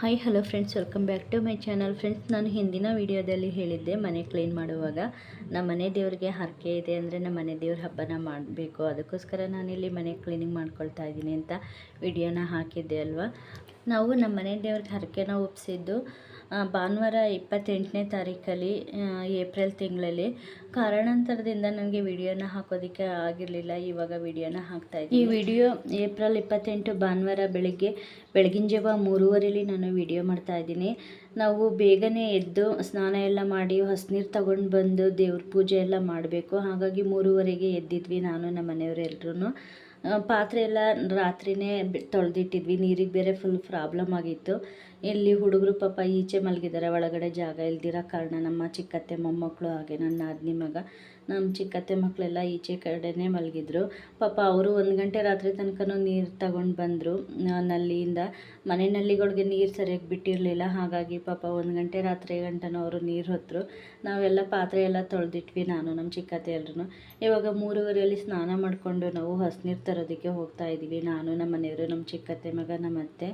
Hi hello friends welcome back to my channel friends ನಾನು ಹಿಂದಿನ ವೀಡಿಯೋದಲ್ಲಿ ಹೇಳಿದ್ದೆ, ಮನೆ ಕ್ಲೀನ್ ಮಾಡುವಾಗ. ನಮ್ಮ ಮನೆ ದೇವರಿಗೆ ಹರಕೆ ಇದೆ ಅಂದರೆ ನಮ್ಮ ಮನೆ ದೇವ್ರ ಹಬ್ಬನ ಮಾಡಬೇಕು. ಅದಕ್ಕೋಸ್ಕರ ನಾನಿಲ್ಲಿ ಮನೆ ಕ್ಲೀನಿಂಗ್ ಮಾಡ್ಕೊಳ್ತಾ ಇದ್ದೀನಿ ಅಂತ ವಿಡಿಯೋನ ಹಾಕಿದ್ದೆ ಅಲ್ವಾ? ನಾವು ನಮ್ಮ ಮನೆ ದೇವ್ರಿಗೆ ಹರಕೆನ ಒಪ್ಪಿಸಿದ್ದು ಭಾನುವಾರ ಇಪ್ಪತ್ತೆಂಟನೇ ತಾರೀಕಲ್ಲಿ ಏಪ್ರಿಲ್ ತಿಂಗಳಲ್ಲಿ. ಕಾರಣಾಂತರದಿಂದ ನನಗೆ ವಿಡಿಯೋನ ಹಾಕೋದಕ್ಕೆ ಆಗಿರಲಿಲ್ಲ. ಇವಾಗ ವಿಡಿಯೋನ ಹಾಕ್ತಾ ಇದ್ದೀನಿ. ಈ ವಿಡಿಯೋ ಏಪ್ರಿಲ್ ಇಪ್ಪತ್ತೆಂಟು ಭಾನುವಾರ ಬೆಳಗ್ಗೆ, ಬೆಳಗಿನ ಜಾವ ಮೂರುವರೆಲಿ ನಾನು ವಿಡಿಯೋ ಮಾಡ್ತಾ ಇದ್ದೀನಿ. ನಾವು ಬೇಗನೆ ಎದ್ದು ಸ್ನಾನ ಎಲ್ಲ ಮಾಡಿ ಹೊಸನೀರು ತಗೊಂಡು ಬಂದು ದೇವ್ರ ಪೂಜೆ ಎಲ್ಲ ಮಾಡಬೇಕು. ಹಾಗಾಗಿ ಮೂರುವರೆಗೆ ಎದ್ದಿದ್ವಿ ನಾನು, ನಮ್ಮ ಮನೆಯವರೆಲ್ಲರೂ ಪಾತ್ರೆ ಎಲ್ಲ ರಾತ್ರಿನೇ ತೊಳೆದಿಟ್ಟಿದ್ವಿ. ನೀರಿಗೆ ಬೇರೆ ಫುಲ್ ಪ್ರಾಬ್ಲಮ್ ಆಗಿತ್ತು. ಇಲ್ಲಿ ಹುಡುಗರು ಪಾಪ ಈಚೆ ಮಲಗಿದ್ದಾರೆ ಒಳಗಡೆ ಜಾಗ ಇಲ್ದಿರೋ ಕಾರಣ ನಮ್ಮ ಚಿಕ್ಕತ್ತೆ ಮೊಮ್ಮಕ್ಕಳು ಹಾಗೆ ನನ್ನ ಅದ್ನಿ ಮಗ ನಮ್ಮ ಚಿಕ್ಕತ್ತೆ ಮಕ್ಕಳೆಲ್ಲ ಈಚೆ ಕಡೆನೇ ಮಲಗಿದ್ರು. ಪಾಪ ಅವರು ಒಂದು ಗಂಟೆ ರಾತ್ರಿ ತನಕನೂ ನೀರು ತಗೊಂಡು ಬಂದರು. ನಲ್ಲಿಯಿಂದ ಮನೆ ನಲ್ಲಿಗಳಿಗೆ ನೀರು ಸರಿಯಾಗಿ ಬಿಟ್ಟಿರಲಿಲ್ಲ. ಹಾಗಾಗಿ ಪಾಪ ಒಂದು ಗಂಟೆ ರಾತ್ರಿ ಗಂಟನೂ ಅವರು ನೀರು ಹೊತ್ತರು ನಾವೆಲ್ಲ ಪಾತ್ರೆ ಎಲ್ಲ ತೊಳೆದಿಟ್ವಿ ನಾನು, ನಮ್ಮ ಚಿಕ್ಕತ್ತೆ ಎಲ್ಲರೂ ಇವಾಗ ಮೂರುವರೆಯಲ್ಲಿ ಸ್ನಾನ ಮಾಡಿಕೊಂಡು ನಾವು ಹೊಸನೀರು ತರೋದಕ್ಕೆ ಹೋಗ್ತಾ ಇದ್ದೀವಿ. ನಾನು, ನಮ್ಮ ಮನೆಯವರು, ನಮ್ಮ ಚಿಕ್ಕತ್ತೆ ಮಗ, ನಮ್ಮ ಅತ್ತೆ.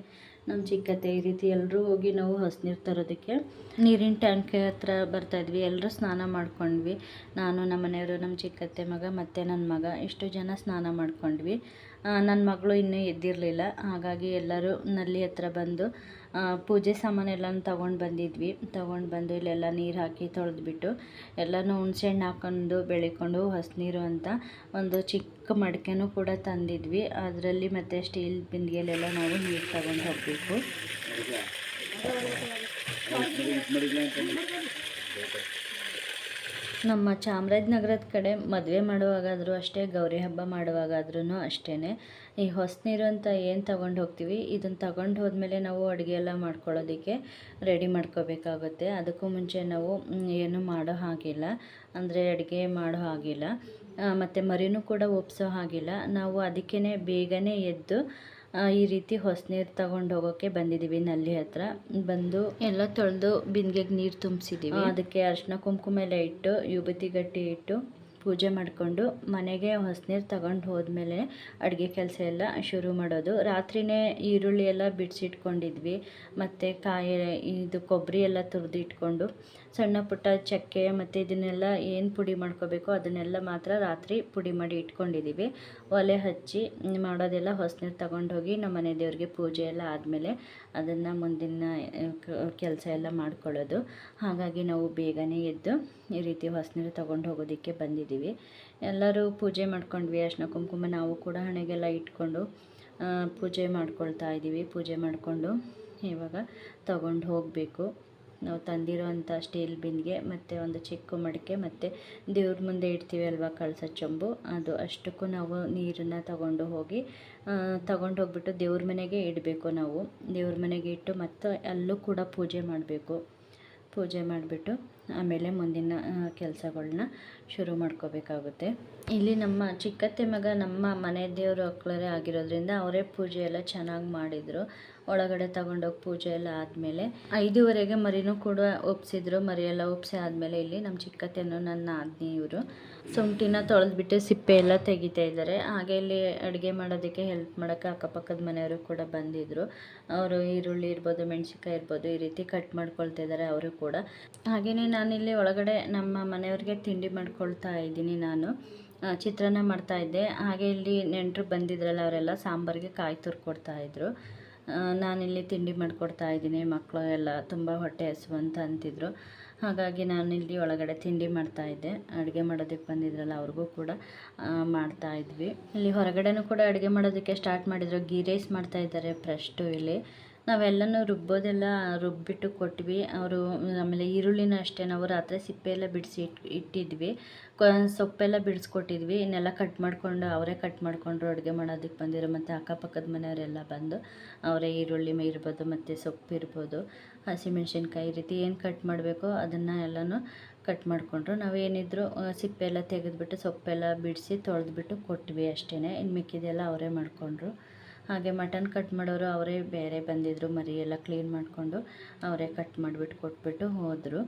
ನಮ್ಮ ಚಿಕ್ಕತ್ತೆ ಈ ರೀತಿ ಎಲ್ಲರೂ ಹೋಗಿ ನಾವು ಹೊಸನೀರು ತರೋದಕ್ಕೆ. ನೀರಿನ ಟ್ಯಾಂಕ್ ಹತ್ರ ಬರ್ತಾ ಇದ್ವಿ. ಎಲ್ಲರೂ ಸ್ನಾನ ಮಾಡ್ಕೊಂಡ್ವಿ. ನಾನು, ನಮ್ಮ ಮನೆಯವರು, ನಮ್ಮ ಚಿಕ್ಕತ್ತೆ ಮಗ ಮತ್ತು ನನ್ನ ಮಗ, ಇಷ್ಟು ಜನ ಸ್ನಾನ ಮಾಡ್ಕೊಂಡ್ವಿ. ನನ್ನ ಮಗಳು ಇನ್ನೂ ಎದ್ದಿರಲಿಲ್ಲ. ಹಾಗಾಗಿ ಎಲ್ಲರೂ ನಲ್ಲಿ ಹತ್ರ ಬಂದು ಪೂಜೆ ಸಾಮಾನೆಲ್ಲನೂ ತೊಗೊಂಡು ಬಂದಿದ್ವಿ. ತೊಗೊಂಡು ಬಂದು ಇಲ್ಲೆಲ್ಲ ನೀರು ಹಾಕಿ ತೊಳೆದ್ಬಿಟ್ಟು ಎಲ್ಲನೂ ಹುಣ್ಸೆಹಣ್ಣು ಹಾಕೊಂಡು ಬೆಳಿಕೊಂಡು ಹೊಸನೀರು ಅಂತ ಒಂದು ಚಿಕ್ಕ ಮಡಿಕೆನೂ ಕೂಡ ತಂದಿದ್ವಿ. ಅದರಲ್ಲಿ ಮತ್ತು ಸ್ಟೀಲ್ ಬಿಂದಿಗೆಲೆಲ್ಲ ನಾವು ನೀರು ತಗೊಂಡು ಹೋಗಬೇಕು. ನಮ್ಮ ಚಾಮರಾಜನಗರದ ಕಡೆ ಮದುವೆ ಮಾಡುವಾಗಾದರೂ ಅಷ್ಟೇ, ಗೌರಿ ಹಬ್ಬ ಮಾಡುವಾಗಾದ್ರೂ ಅಷ್ಟೇ ಈ ಹೊಸನೀರು ಅಂತ ಏನು ತಗೊಂಡು ಹೋಗ್ತೀವಿ? ಇದನ್ನು ತಗೊಂಡು ಹೋದ್ಮೇಲೆ ನಾವು ಅಡುಗೆ ಎಲ್ಲ ಮಾಡ್ಕೊಳ್ಳೋದಕ್ಕೆ ರೆಡಿ ಮಾಡ್ಕೋಬೇಕಾಗುತ್ತೆ. ಅದಕ್ಕೂ ಮುಂಚೆ ನಾವು ಏನು ಮಾಡೋ ಹಾಗಿಲ್ಲ. ಅಂದರೆ ಅಡುಗೆ ಮಾಡೋ ಹಾಗಿಲ್ಲ. ಮತ್ತು ಮರಿನೂ ಕೂಡ ಒಪ್ಸೋ ಹಾಗಿಲ್ಲ. ನಾವು ಅದಕ್ಕೇ ಬೇಗನೆ ಎದ್ದು ಈ ರೀತಿ ಹೊಸ ನೀರು ತಗೊಂಡು ಹೋಗೋಕ್ಕೆ ಬಂದಿದ್ದೀವಿ ನಲ್ಲಿ ಹತ್ರ. ಬಂದು ಎಲ್ಲ ತೊಳೆದು ಬಿಂದಿಗೆಗೆ ನೀರು ತುಂಬಿಸಿದ್ದೀವಿ ಅದಕ್ಕೆ ಅರಿಶಿನ ಕುಂಕುಮ ಎಲ್ಲ ಇಟ್ಟು ವಿಭೂತಿ ಗಟ್ಟಿ ಇಟ್ಟು ಪೂಜೆ ಮಾಡಿಕೊಂಡು ಮನೆಗೆ ಹೊಸನೀರು ತಗೊಂಡು ಹೋದ್ಮೇಲೆ ಅಡುಗೆ ಕೆಲಸ ಎಲ್ಲ ಶುರು ಮಾಡೋದು. ರಾತ್ರಿನೇ ಈರುಳ್ಳಿ ಎಲ್ಲ ಬಿಡಿಸಿಟ್ಕೊಂಡಿದ್ವಿ. ಮತ್ತು ಕಾಯಿ, ಇದು ಕೊಬ್ಬರಿ ಎಲ್ಲ ತುರಿದಿಟ್ಕೊಂಡು ಸಣ್ಣ ಪುಟ್ಟ ಚಕ್ಕೆ ಮತ್ತು ಇದನ್ನೆಲ್ಲ ಏನು ಪುಡಿ ಮಾಡ್ಕೋಬೇಕು ಅದನ್ನೆಲ್ಲ ಮಾತ್ರ ರಾತ್ರಿ ಪುಡಿ ಮಾಡಿ ಇಟ್ಕೊಂಡಿದ್ದೀವಿ ಒಲೆ ಹಚ್ಚಿ ಮಾಡೋದೆಲ್ಲ ಹೊಸನೀರು ತಗೊಂಡೋಗಿ ನಮ್ಮ ಮನೆ ದೇವ್ರಿಗೆ ಪೂಜೆ ಎಲ್ಲ ಆದಮೇಲೆ ಅದನ್ನು ಮುಂದಿನ ಕೆಲಸ ಎಲ್ಲ ಮಾಡ್ಕೊಳ್ಳೋದು. ಹಾಗಾಗಿ ನಾವು ಬೇಗನೆ ಎದ್ದು ಈ ರೀತಿ ಹೊಸನೀರು ತಗೊಂಡು ಹೋಗೋದಕ್ಕೆ ಬಂದಿದ್ದೀವಿ. ಎಲ್ಲರೂ ಪೂಜೆ ಮಾಡ್ಕೊಂಡ್ವಿ, ಅರ್ಶಿನ ಕುಂಕುಮ ನಾವು ಕೂಡ ಹಣೆಗೆಲ್ಲ ಇಟ್ಕೊಂಡು ಪೂಜೆ ಮಾಡ್ಕೊಳ್ತಾ ಇದ್ದೀವಿ, ಪೂಜೆ ಮಾಡಿಕೊಂಡು ಇವಾಗ ತಗೊಂಡು ಹೋಗಬೇಕು. ನಾವು ತಂದಿರೋವಂಥ ಸ್ಟೀಲ್ ಬಿಂದಿಗೆ ಮತ್ತು ಒಂದು ಚಿಕ್ಕ ಮಡಿಕೆ ಮತ್ತು ದೇವ್ರ ಮುಂದೆ ಇಡ್ತೀವಿ ಅಲ್ವಾ ಕಳಸ ಚೊಂಬು, ಅದು ಅಷ್ಟಕ್ಕೂ ನಾವು ನೀರನ್ನು ತಗೊಂಡು ಹೋಗಿ ತಗೊಂಡು ಹೋಗ್ಬಿಟ್ಟು ದೇವ್ರ ಮನೆಗೆ ಇಡಬೇಕು ನಾವು. ದೇವ್ರ ಮನೆಗೆ ಇಟ್ಟು ಮತ್ತು ಅಲ್ಲೂ ಕೂಡ ಪೂಜೆ ಮಾಡಬೇಕು. ಪೂಜೆ ಮಾಡಿಬಿಟ್ಟು ಆಮೇಲೆ ಮುಂದಿನ ಕೆಲಸಗಳನ್ನ ಶುರು ಮಾಡ್ಕೋಬೇಕಾಗುತ್ತೆ. ಇಲ್ಲಿ ನಮ್ಮ ಚಿಕ್ಕತ್ತೆ ಮಗ ನಮ್ಮ ಮನೆ ದೇವರು ಒಕ್ಕಲರೇ ಆಗಿರೋದ್ರಿಂದ ಅವರೇ ಪೂಜೆ ಎಲ್ಲ ಚೆನ್ನಾಗಿ ಮಾಡಿದರು. ಒಳಗಡೆ ತಗೊಂಡೋಗಿ ಪೂಜೆ ಎಲ್ಲ ಆದಮೇಲೆ ಐದುವರೆಗೆ ಮರಿನೂ ಕೂಡ ಒಪ್ಸಿದ್ರು. ಮರಿ ಎಲ್ಲ ಒಪ್ಸಿ ಆದಮೇಲೆ ಇಲ್ಲಿ ನಮ್ಮ ಚಿಕ್ಕತ್ತೆನೂ ನನ್ನ ಆದ್ನಿ ಇವರು. ಸೊಂಟಿನ ತೊಳೆದ್ಬಿಟ್ಟು ಸಿಪ್ಪೆ ಎಲ್ಲ ತೆಗಿತಾ ಇದ್ದಾರೆ. ಹಾಗೆ ಇಲ್ಲಿ ಅಡುಗೆ ಮಾಡೋದಕ್ಕೆ ಹೆಲ್ಪ್ ಮಾಡೋಕ್ಕೆ ಅಕ್ಕಪಕ್ಕದ ಮನೆಯವರು ಕೂಡ ಬಂದಿದ್ದರು ಅವರು ಈರುಳ್ಳಿ ಇರ್ಬೋದು, ಮೆಣಸಿನ್ಕಾಯಿ ಇರ್ಬೋದು, ಈ ರೀತಿ ಕಟ್ ಮಾಡ್ಕೊಳ್ತಾ ಇದ್ದಾರೆ ಅವರು ಕೂಡ. ಹಾಗೆಯೇ ನಾನಿಲ್ಲಿ ಒಳಗಡೆ ನಮ್ಮ ಮನೆಯವ್ರಿಗೆ ತಿಂಡಿ ಮಾಡ್ಕೊಳ್ತಾ ಇದ್ದೀನಿ ನಾನು. ಚಿತ್ರಾನ್ನ ಮಾಡ್ತಾ ಇದ್ದೆ. ಹಾಗೆ ಇಲ್ಲಿ ನೆಂಟರು ಬಂದಿದ್ರಲ್ಲ ಅವರೆಲ್ಲ ಸಾಂಬಾರಿಗೆ ಕಾಯಿ ತುರ್ಕೊಡ್ತಾ ಇದ್ರು. ನಾನಿಲ್ಲಿ ತಿಂಡಿ ಮಾಡಿಕೊಡ್ತಾ ಇದ್ದೀನಿ. ಮಕ್ಕಳು ಎಲ್ಲ ತುಂಬ ಹೊಟ್ಟೆ ಹಸುವಂತ ಅಂತ ಅಂತಿದ್ರು. ಹಾಗಾಗಿ ನಾನಿಲ್ಲಿ ಒಳಗಡೆ ತಿಂಡಿ ಮಾಡ್ತಾ ಇದ್ದೆ. ಅಡುಗೆ ಮಾಡೋದಕ್ಕೆ ಬಂದಿದ್ರಲ್ಲ ಅವ್ರಿಗೂ ಕೂಡ ಮಾಡ್ತಾಯಿದ್ವಿ ಇಲ್ಲಿ ಹೊರಗಡೆನೂ ಕೂಡ ಅಡುಗೆ ಮಾಡೋದಕ್ಕೆ ಸ್ಟಾರ್ಟ್ ಮಾಡಿದ್ರು. ಗೀ ರೈಸ್ ಮಾಡ್ತಾ ಇದ್ದಾರೆ ಫ್ರೆಶ್ಟು ಇಲ್ಲಿ. ನಾವೆಲ್ಲನೂ ರುಬ್ಬೋದೆಲ್ಲ ರುಬ್ಬಿಟ್ಟು ಕೊಟ್ವಿ. ಅವರು ಆಮೇಲೆ ಈರುಳ್ಳಿನ ಅಷ್ಟೇ ನಾವು ರಾತ್ರಿ ಸಿಪ್ಪೆ ಎಲ್ಲ ಬಿಡಿಸಿ ಇಟ್, ಇಟ್ಟಿದ್ವಿ. ಸೊಪ್ಪೆಲ್ಲ ಬಿಡಿಸ್ಕೊಟ್ಟಿದ್ವಿ. ಇನ್ನೆಲ್ಲ ಕಟ್ ಮಾಡಿಕೊಂಡು ಅವರೇ ಕಟ್ ಮಾಡಿಕೊಂಡ್ರು ಅಡುಗೆ ಮಾಡೋದಕ್ಕೆ ಬಂದಿರೋ. ಮತ್ತು ಅಕ್ಕಪಕ್ಕದ ಮನೆಯವರೆಲ್ಲ ಬಂದು ಅವರೇ ಈರುಳ್ಳಿ ಇರ್ಬೋದು, ಮತ್ತು ಸೊಪ್ಪು ಇರ್ಬೋದು, ಹಸಿಮೆಣ್ಸಿನ್ಕಾಯಿ ರೀತಿ ಏನು ಕಟ್ ಮಾಡಬೇಕೋ ಅದನ್ನು ಎಲ್ಲನೂ ಕಟ್ ಮಾಡಿಕೊಂಡ್ರು. ನಾವೇನಿದ್ರು ಸಿಪ್ಪೆಲ್ಲ ತೆಗೆದುಬಿಟ್ಟು ಸೊಪ್ಪೆಲ್ಲ ಬಿಡಿಸಿ ತೊಳೆದ್ಬಿಟ್ಟು ಕೊಟ್ವಿ ಅಷ್ಟೇ ಇನ್ನು ಮಿಕ್ಕಿದೆಲ್ಲ ಅವರೇ ಮಾಡಿಕೊಂಡ್ರು. ಹಾಗೆ ಮಟನ್ ಕಟ್ ಮಾಡೋರು ಅವರೇ ಬೇರೆ ಬಂದಿದ್ದರು ಮರಿ ಎಲ್ಲ ಕ್ಲೀನ್ ಮಾಡಿಕೊಂಡು ಅವರೇ ಕಟ್ ಮಾಡಿಬಿಟ್ಟು ಕೊಟ್ಬಿಟ್ಟು ಹೋದರು.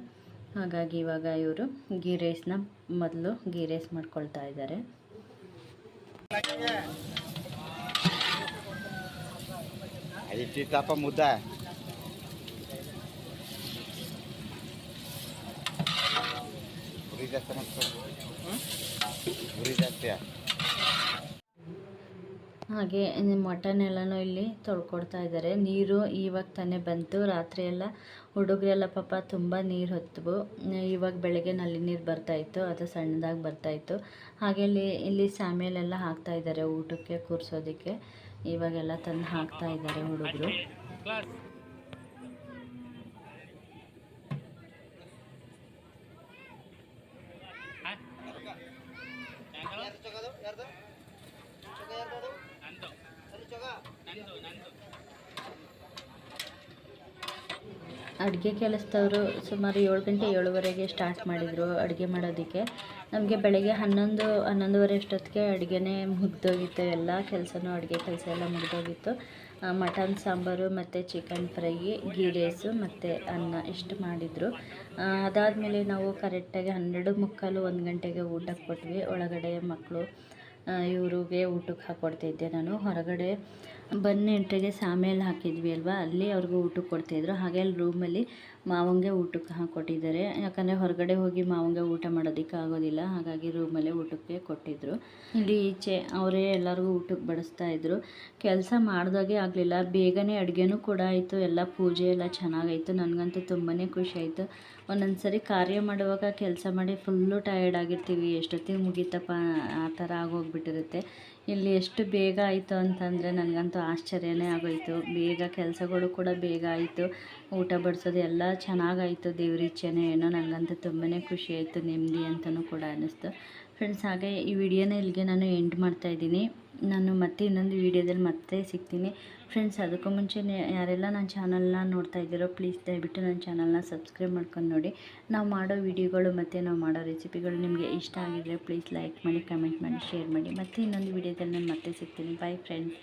ಹಾಗಾಗಿ ಇವಾಗ ಇವರು ಗೀ ರೈಸ್ನ ಮೊದಲು ಗೀ ರೈಸ್ ಮಾಡ್ಕೊಳ್ತಾ ಇದ್ದಾರೆ. ಮುದ್ದೆ. ಗುರಿ ಜಾಸ್ತಿ. ಹಾಗೆ ಮಟನ್ ಎಲ್ಲನೂ ಇಲ್ಲಿ ತೊಳ್ಕೊಡ್ತಾ ಇದ್ದಾರೆ. ನೀರು ಇವಾಗ ತಾನೇ ಬಂತು. ರಾತ್ರಿ ಎಲ್ಲ ಹುಡುಗರೆಲ್ಲ ಪಾಪ ತುಂಬ ನೀರು ಹೊತ್ತವು. ಇವಾಗ ಬೆಳಗ್ಗೆ ನಲ್ಲಿ ನೀರು ಬರ್ತಾಯಿತ್ತು ಅದು ಸಣ್ಣದಾಗಿ ಬರ್ತಾಯಿತ್ತು ಹಾಗೆ ಇಲ್ಲಿ ಇಲ್ಲಿ ಸ್ಯಾಮೇಲೆಲ್ಲ ಹಾಕ್ತಾ ಇದ್ದಾರೆ ಊಟಕ್ಕೆ, ಕೂರಿಸೋದಕ್ಕೆ. ಇವಾಗೆಲ್ಲ ತಂದು ಹಾಕ್ತಾ ಇದ್ದಾರೆ ಹುಡುಗರು. ಅಡುಗೆ ಕೆಲಸದವರು ಸುಮಾರು ಏಳು ಗಂಟೆ ಏಳುವರೆಗೆ ಸ್ಟಾರ್ಟ್ ಮಾಡಿದರು ಅಡುಗೆ ಮಾಡೋದಕ್ಕೆ. ನಮಗೆ ಬೆಳಗ್ಗೆ ಹನ್ನೊಂದು, ಹನ್ನೊಂದುವರೆ ಅಷ್ಟೊತ್ತಿಗೆ ಅಡುಗೆನೇ ಮುಗ್ದೋಗಿತ್ತು. ಎಲ್ಲ ಕೆಲಸನೂ ಅಡುಗೆ ಕೆಲಸ ಎಲ್ಲ ಮುಗ್ದೋಗಿತ್ತು. ಮಟನ್, ಸಾಂಬಾರು ಮತ್ತು ಚಿಕನ್ ಫ್ರೈ ಗೀ ರೈಸು ಮತ್ತು ಅನ್ನ ಇಷ್ಟು ಮಾಡಿದರು. ಅದಾದಮೇಲೆ ನಾವು ಕರೆಕ್ಟಾಗಿ ಹನ್ನೆರಡು ಮುಕ್ಕಾಲು ಒಂದು ಗಂಟೆಗೆ ಊಟಕ್ಕೆ ಕೊಟ್ವಿ ಒಳಗಡೆ ಮಕ್ಕಳು ಇವ್ರಿಗೆ ಊಟಕ್ಕೆ ಹಾಕ್ಕೊಡ್ತಿದ್ದೆ ನಾನು. ಹೊರಗಡೆ ಬನ್ ಎಂಟ್ರಿಗೆ ಸಾಮೇಲ್ ಹಾಕಿದ್ವಿ ಅಲ್ವಾ? ಅಲ್ಲಿ ಅವ್ರಿಗೂ ಊಟಕ್ಕೆ ಕೊಡ್ತಾಯಿದ್ರು ಹಾಗೆ ಅಲ್ಲಿ ರೂಮಲ್ಲಿ ಮಾವಂಗೆ ಊಟಕ್ಕೆ ಹಾಕ್ಕೊಟ್ಟಿದ್ದಾರೆ ಯಾಕಂದರೆ ಹೊರಗಡೆ ಹೋಗಿ ಮಾವಂಗೆ ಊಟ ಮಾಡೋದಕ್ಕೆ ಆಗೋದಿಲ್ಲ. ಹಾಗಾಗಿ ರೂಮಲ್ಲೇ ಊಟಕ್ಕೆ ಕೊಟ್ಟಿದ್ದರು ಇಲ್ಲಿ ಈಚೆ ಅವರೇ ಎಲ್ಲರಿಗೂ ಊಟಕ್ಕೆ ಬಡಿಸ್ತಾ ಇದ್ರು. ಕೆಲಸ ಮಾಡಿದಾಗೆ ಆಗಲಿಲ್ಲ. ಬೇಗನೆ ಅಡುಗೆನೂ ಕೂಡ ಆಯಿತು. ಎಲ್ಲ ಪೂಜೆ ಎಲ್ಲ ಚೆನ್ನಾಗಾಯಿತು. ನನಗಂತೂ ತುಂಬಾ ಖುಷಿ ಆಯಿತು. ಒಂದೊಂದು ಸರಿ ಕಾರ್ಯ ಮಾಡುವಾಗ ಕೆಲಸ ಮಾಡಿ ಫುಲ್ಲು ಟಯರ್ಡ್ ಆಗಿರ್ತೀವಿ. ಎಷ್ಟೊತ್ತಿಗೆ ಮುಗೀತಪ್ಪ? ಆ ಥರ ಆಗೋಗ್ಬಿಟ್ಟಿರುತ್ತೆ. ಇಲ್ಲಿ ಎಷ್ಟು ಬೇಗ ಆಯಿತು ಅಂತಂದರೆ ನನಗಂತೂ ಆಶ್ಚರ್ಯನೇ ಆಗೋಯಿತು. ಬೇಗ ಕೆಲಸಗಳು ಕೂಡ ಬೇಗ ಆಯಿತು. ಊಟ ಬಡಿಸೋದು ಎಲ್ಲ ಚೆನ್ನಾಗಾಯಿತು ದೇವ್ರ ಇಚ್ಛೆನೇ. ಏನೋ ನನಗಂತೂ ತುಂಬಾ ಖುಷಿ ಆಯಿತು. ನೆಮ್ಮದಿ ಅಂತಲೂ ಕೂಡ ಅನ್ನಿಸ್ತು ಫ್ರೆಂಡ್ಸ್ ಹಾಗೆ ಈ ವಿಡಿಯೋನ ಇಲ್ಲಿಗೆ ನಾನು ಎಂಡ್ ಮಾಡ್ತಾ ಇದ್ದೀನಿ. ನಾನು ಮತ್ತೆ ಇನ್ನೊಂದು ವಿಡಿಯೋದಲ್ಲಿ ಮತ್ತೆ ಸಿಗ್ತೀನಿ. ಫ್ರೆಂಡ್ಸ್ ಅದಕ್ಕೂ ಮುಂಚೆ ಯಾರೆಲ್ಲ ನನ್ನ ಚಾನಲ್ನ ನೋಡ್ತಾ ಇದ್ದೀರೋ ಪ್ಲೀಸ್ ದಯವಿಟ್ಟು ನನ್ನ ಚಾನಲ್ನ ಸಬ್ಸ್ಕ್ರೈಬ್ ಮಾಡ್ಕೊಂಡು ನೋಡಿ. ನಾವು ಮಾಡೋ ವಿಡಿಯೋಗಳು ಮತ್ತು ನಾವು ಮಾಡೋ ರೆಸಿಪಿಗಳು ನಿಮಗೆ ಇಷ್ಟ ಆಗಿದ್ರೆ ಪ್ಲೀಸ್ ಲೈಕ್ ಮಾಡಿ ಕಮೆಂಟ್ ಮಾಡಿ ಶೇರ್ ಮಾಡಿ. ಮತ್ತೆ ಇನ್ನೊಂದು ವಿಡಿಯೋದಲ್ಲಿ ನಾನು ಮತ್ತೆ ಸಿಗ್ತೀನಿ. Bye friends